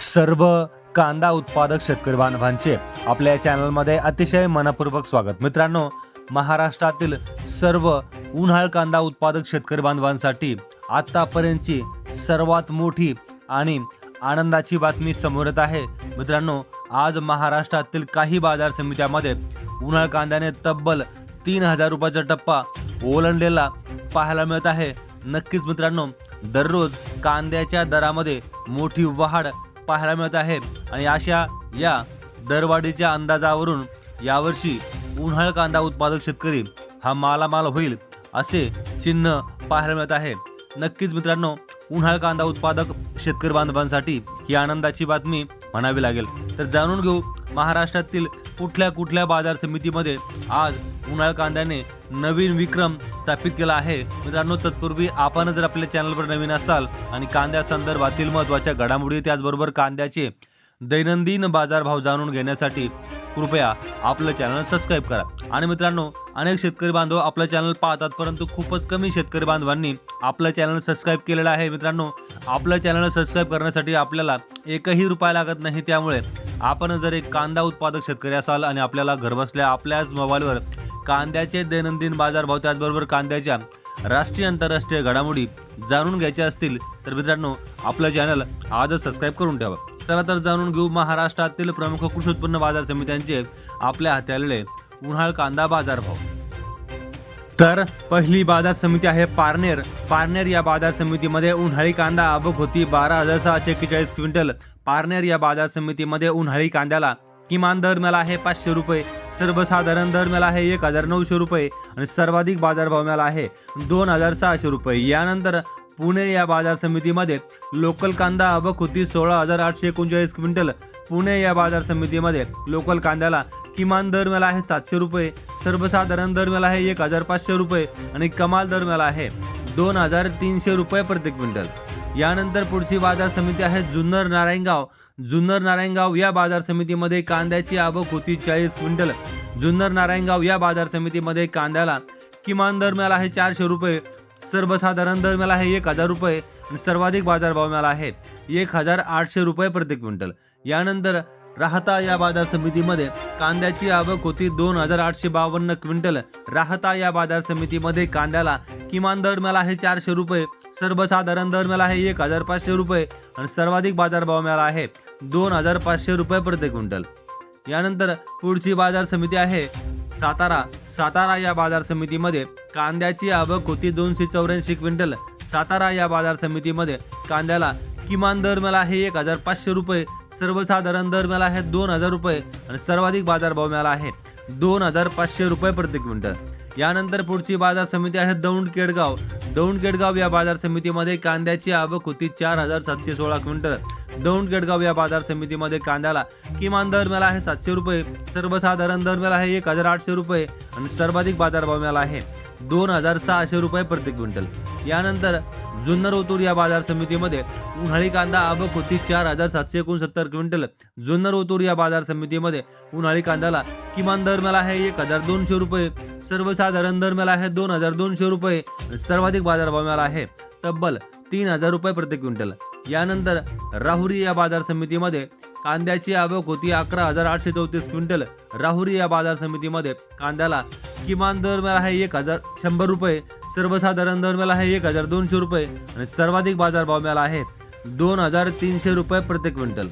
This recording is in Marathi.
सर्व कांदा उत्पादक शेतकरी बांधवांचे आपल्या या चॅनलमध्ये अतिशय मनपूर्वक स्वागत. मित्रांनो महाराष्ट्रातील सर्व उन्हाळ कांदा उत्पादक शेतकरी बांधवांसाठी आतापर्यंतची सर्वात मोठी आणि आनंदाची बातमी समोर येत आहे. मित्रांनो आज महाराष्ट्रातील काही बाजार समित्यामध्ये उन्हाळ कांद्याने तब्बल तीन हजार रुपयाचा टप्पा ओलांडलेला पाहायला मिळत आहे. नक्कीच मित्रांनो दररोज कांद्याच्या दरामध्ये मोठी वाढ पाहायला मिळत आहे. आणि अशा या दरवाढीच्या अंदाजावरून यावर्षी उन्हाळ कांदा उत्पादक शेतकरी हा मालामाल होईल असे चिन्ह पाहायला मिळत आहे. नक्कीच मित्रांनो उन्हाळ कांदा उत्पादक शेतकरी बांधवांसाठी ही आनंदाची बातमी म्हणावी लागेल. तर जाणून घेऊ महाराष्ट्रातील कुठल्या कुठल्या बाजार समितीमध्ये आज उन्हाळ कांद्याने नवीन विक्रम स्थापित केला आहे. मित्रांनो तत्पूर्वी आपण जर आपल्या चॅनलवर नवीन असाल आणि कांद्या संदर्भातील महत्त्वाच्या घडामोडी त्याचबरोबर कांद्याचे दैनंदिन बाजारभाव जाणून घेण्यासाठी कृपया आपलं चॅनल सबस्क्राईब करा. आणि मित्रांनो अनेक शेतकरी बांधव आपलं चॅनल पाहतात परंतु खूपच कमी शेतकरी बांधवांनी आपलं चॅनल सबस्क्राईब केलेलं आहे. मित्रांनो आपलं चॅनल सबस्क्राईब करण्यासाठी आपल्याला एकही रुपया लागत नाही. त्यामुळे आपण जर एक कांदा उत्पादक शेतकरी असाल आणि आपल्याला घरबसल्या आपल्याच मोबाईलवर कांद्याचे दैनंदिन बाजारभाव त्याचबरोबर कांद्याच्या राष्ट्रीय आंतरराष्ट्रीय घडामोडी जाणून घ्यायच्या असतील तर मित्रांनो आपलं चॅनल आजच सबस्क्राईब करून ठेवा. चला तर जाणून घेऊ महाराष्ट्रातील प्रमुख कृषी उत्पन्न बाजार समित्यांचे आपल्या हाती आलेले उन्हाळ कांदा बाजारभाव. तर पहिली बाजार समिती आहे पारनेर. पारनेर या बाजार समितीमध्ये उन्हाळी कांदा आवक होती बारा हजार सहाशे एक्केचाळीस क्विंटल. पारनेर या बाजार समितीमध्ये उन्हाळी कांद्याला किमान दर मिळाला आहे पाचशे रुपये. सर्वसाधारण दर मिळाला आहे एक हजार नऊशे रुपये आणि सर्वाधिक बाजारभाव मिळाला आहे दोन हजार सहाशे रुपये. यानंतर पुणे या बाजार समितीमध्ये लोकल कांदा व होती सोळा हजार आठशे एकोणचाळीस क्विंटल. पुणे या बाजार समितीमध्ये लोकल कांद्याला किमान दर मिळाला आहे सातशे रुपये. सर्वसाधारण दर मिळाला आहे एक हजार पाचशे रुपये आणि कमाल दर मिळाला आहे दोन हजार तीनशे रुपये प्रति क्विंटल. यानंतर पुढची बाजार समिती आहे जुन्नर नारायणगाव. जुन्नर नारायणगाव या बाजार समितीमध्ये कांद्याची आवक होती चाळीस क्विंटल. जुन्नर नारायणगाव या बाजार समितीमध्ये कांद्याला किमान दर मिळाला आहे चारशे रुपये. सर्वसाधारण दर मिळाला आहे एक हजार रुपये आणि सर्वाधिक बाजारभाव मिळाला आहे एक हजार आठशे रुपये प्रति क्विंटल. यानंतर राहता या बाजार समितीमध्ये कांद्याची आवक होती दोन हजार आठशे बावन्न क्विंटल. राहता या बाजार समितीमध्ये कांद्याला किमान दर मिळाला आहे चारशे रुपये सर्वसाधारण दर मिळाला आहे एक हजार पाचशे रुपये आणि सर्वाधिक बाजारभाव मिळाला आहे दोन हजार पाचशे रुपये प्रति क्विंटल. यानंतर पुढची बाजार समिती आहे सातारा. सातारा या बाजार समितीमध्ये कांद्याची आवक होती दोनशे चौऱ्याऐंशी क्विंटल. सातारा या बाजार समितीमध्ये कांद्याला किमान दर मिळाला आहे एक हजार पाचशे रुपये सर्वसाधारण दर मिळाला आहे दोन हजार रुपये आणि सर्वाधिक बाजारभाव मिळाला आहे दोन हजार पाचशे रुपये प्रति क्विंटल. यानंतर पुढची बाजार समिती आहे दौंड केडगाव. दौंड केडगाव या बाजार समितीमध्ये कांद्याची आवक होती चार हजार सातशे सोळा क्विंटल. दौंड केडगाव या बाजार समितीमध्ये कांद्याला किमान दर मिळाला आहे सातशे रुपये सर्वसाधारण दर मिळाला आहे एक हजार आठशे रुपये आणि सर्वाधिक बाजारभाव मिळाला आहे दोन हजार सहाशे रुपये प्रति क्विंटल. यानंतर जुन्नर ओतूर या बाजार समितीमध्ये उन्हाळी कांदा आवक होती चार हजार सातशे एकोणसत्तर क्विंटल. जुन्नर ओतूर या बाजार समितीमध्ये उन्हाळी कांद्याला किमान दर मिळाला आहे एक हजार दोनशे रुपये सर्वसाधारण दर मिळाला आहे दोन हजार दोनशे रुपये सर्वाधिक बाजारभाव मिळाला आहे तब्बल तीन हजार रुपये प्रति क्विंटल. यानंतर राहुरी या बाजार समितीमध्ये कांद्याची आवक होती अकरा हजार आठशे चौतीस क्विंटल. राहुरी या बाजार समितीमध्ये कांद्याला किमान दर मिळाला आहे एक हजार शंभर रुपये सर्वसाधारण दर मिळाला आहे एक हजार दोनशे रुपये आणि सर्वाधिक बाजारभाव मिळाला आहे दोन हजार तीनशे रुपये प्रति क्विंटल.